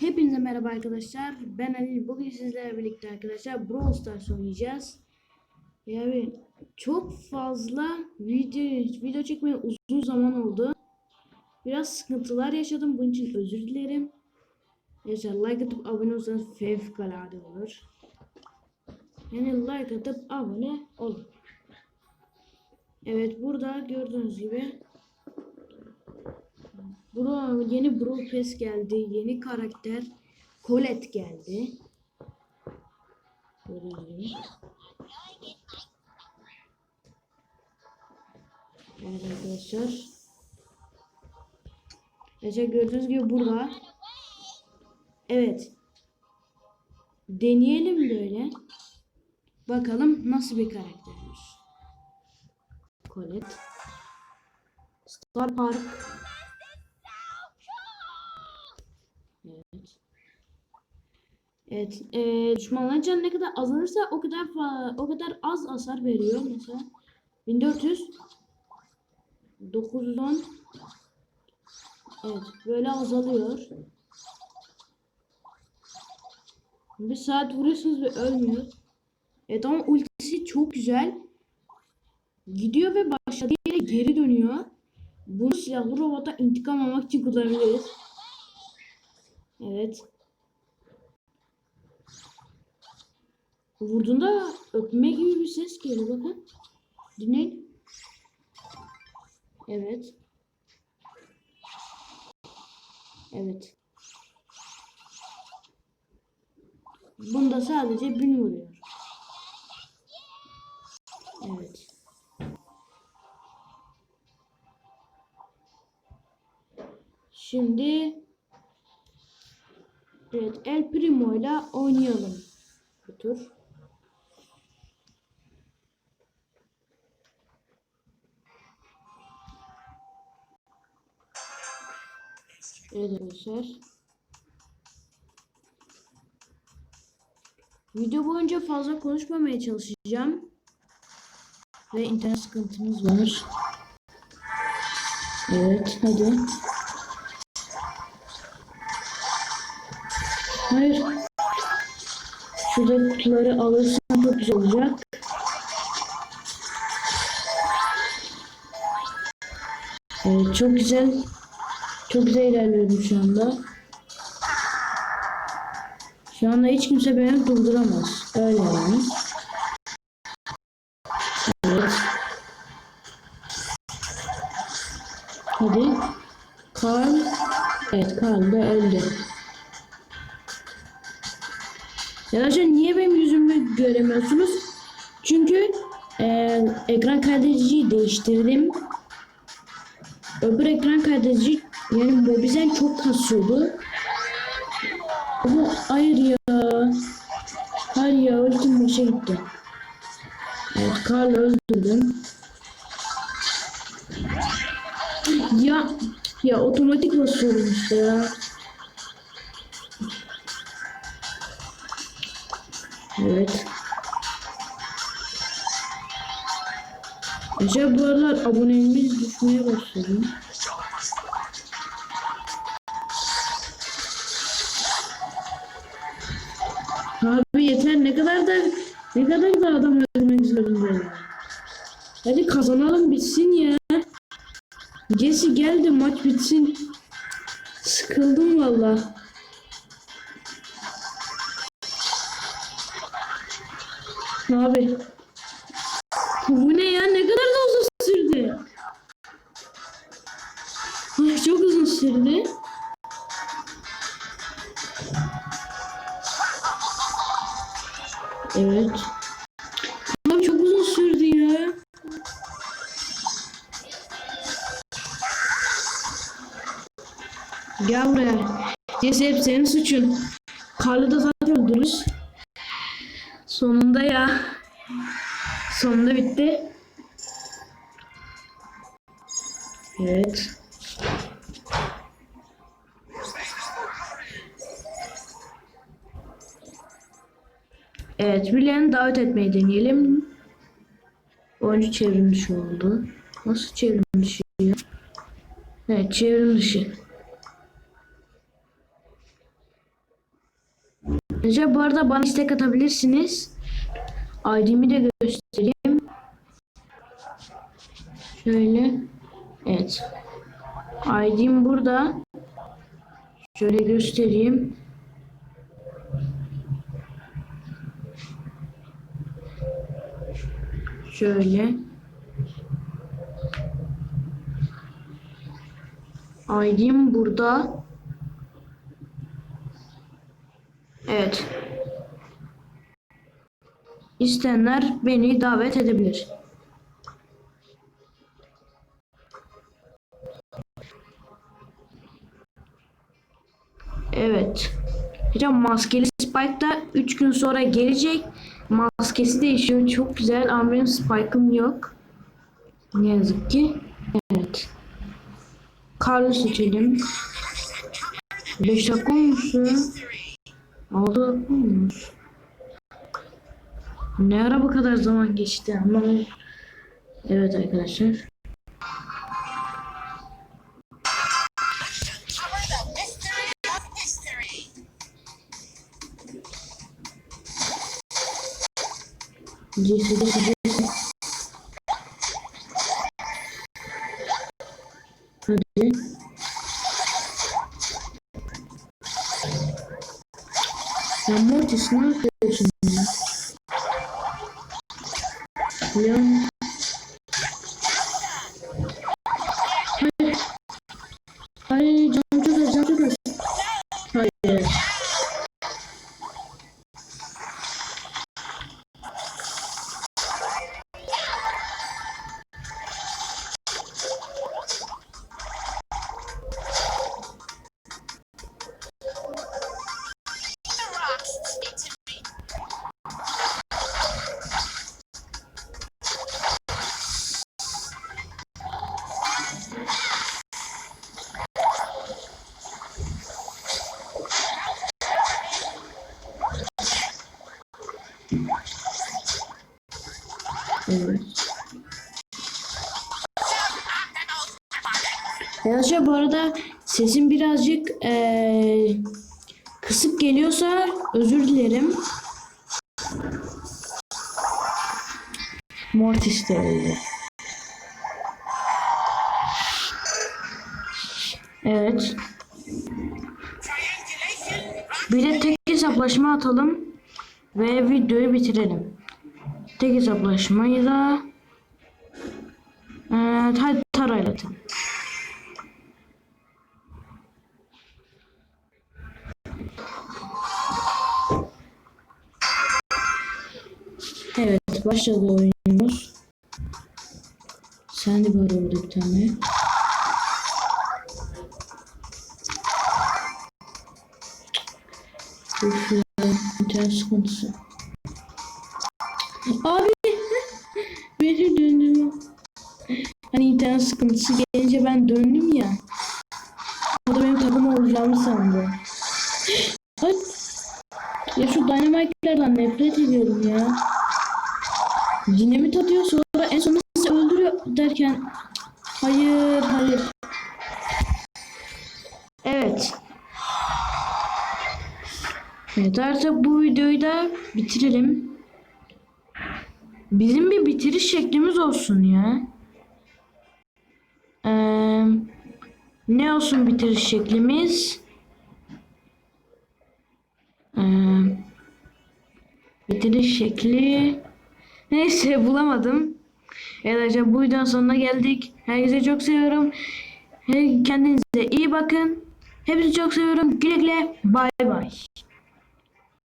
Hepinize merhaba arkadaşlar. Ben Ali. Bugün sizlerle birlikte arkadaşlar Brawl Stars oynayacağız. Yani çok fazla video video çekmeye uzun zaman oldu. Biraz sıkıntılar yaşadım. Bunun için özür dilerim. Arkadaşlar like atıp abone olsanız fevkalade olur. Yani like atıp abone olun. Evet burada gördüğünüz gibi Bro, yeni Brawl Pass geldi. Yeni karakter Colette geldi. Gibi. Evet arkadaşlar. Arkadaşlar gördüğünüz gibi burada. Evet. Deneyelim böyle. Bakalım nasıl bir karaktermiş. Colette. Star Park. Evet. Evet, e, düşmanların canı ne kadar azalırsa o kadar o kadar az hasar veriyor mesela. 1400 910 Evet, böyle azalıyor. Bir saat vuruyorsunuz ve ölmüyor. Evet ama ultisi çok güzel. Gidiyor ve başladığı yere geri dönüyor. Bunu silahlı robota intikam almak için kullanabiliriz. Evet. Vurduğunda öpme gibi bir ses geliyor bakın. Dinleyin. Evet. Evet. Bunda sadece bin vuruyor. Evet. Şimdi Evet, El Primo ile oynayalım. Bu tur. Evet arkadaşlar. Video boyunca fazla konuşmamaya çalışacağım. Ve internet sıkıntımız var. Evet, hadi. Hayır. Şurada kutuları alırsam çok güzel olacak. Evet, çok güzel. Çok güzel ilerliyorum şu anda. Şu anda hiç kimse beni durduramaz. Öyle yani. Evet. Hadi. Karl. Evet Karl da öldü. Arkadaşlar niye benim yüzümü göremiyorsunuz? Çünkü e, ekran kaydediciyi değiştirdim. Öbür ekran kaydedici yani Mobizen çok kasıyordu. Ama hayır ya. Hayır ya ultim boşa gitti. Evet Karl öldürdüm. Ya ya otomatik basıyorum işte ya. Evet. Acaba bu aralar abonemiz düşmeye başladı. Abi yeter ne kadar da ne kadar da adam öldürmek zorunda ya. Hadi kazanalım bitsin ya. Jesse geldi maç bitsin. Sıkıldım valla. Abi. Bu ne ya? Ne kadar da uzun sürdü. Ay, çok uzun sürdü. Evet. Abi çok uzun sürdü ya. Gel buraya. Neyse hep senin suçun. Karlı da zaten öldürürüz. Sonunda ya. Sonunda bitti. Evet. Evet, birilerini davet etmeyi deneyelim. Oyuncu çevrim dışı oldu. Nasıl çevrim dışı ya? Evet, çevrim dışı. Recep bu arada bana istek atabilirsiniz. ID'mi de göstereyim. Şöyle. Evet. ID'm burada. Şöyle göstereyim. Şöyle. ID'm burada. Evet. İsteyenler beni davet edebilir. Evet. Hocam maskeli Spike da 3 gün sonra gelecek. Maskesi değişiyor. Çok güzel ama benim Spike'ım yok. Ne yazık ki. Evet. Karlı seçelim. 5 dakika olmuş ya. 6 dakika olmuş. Ne ara bu kadar zaman geçti anlamadım. Evet arkadaşlar. Cesedi cesedi. Hadi. Ya Mortis ne Hayır Evet. Arkadaşlar bu arada sesim birazcık eee, kısık geliyorsa özür dilerim. Mortis de. Evet. Bir de tek hesaplaşma atalım ve videoyu bitirelim. Tek hesaplaşmayı da evet, hadi tarayla atalım. Evet başladı oyunumuz. Sen de var orada bir tane. Gelince ben döndüm ya. O da benim takım olacağımı sandı. Ay. Ya şu dynamite'lerden nefret ediyorum ya. Dinamit atıyor sonra en sonunda sizi öldürüyor derken hayır hayır. Evet. Evet artık bu videoyu da bitirelim. Bizim bir bitiriş şeklimiz olsun ya. Ne olsun bitiriş şeklimiz? Ee, bitiriş şekli neyse bulamadım. Evet arkadaşlar bu videonun sonuna geldik. Herkese çok seviyorum. Kendinize iyi bakın. Hepinizi çok seviyorum. Güle güle. Bay bay.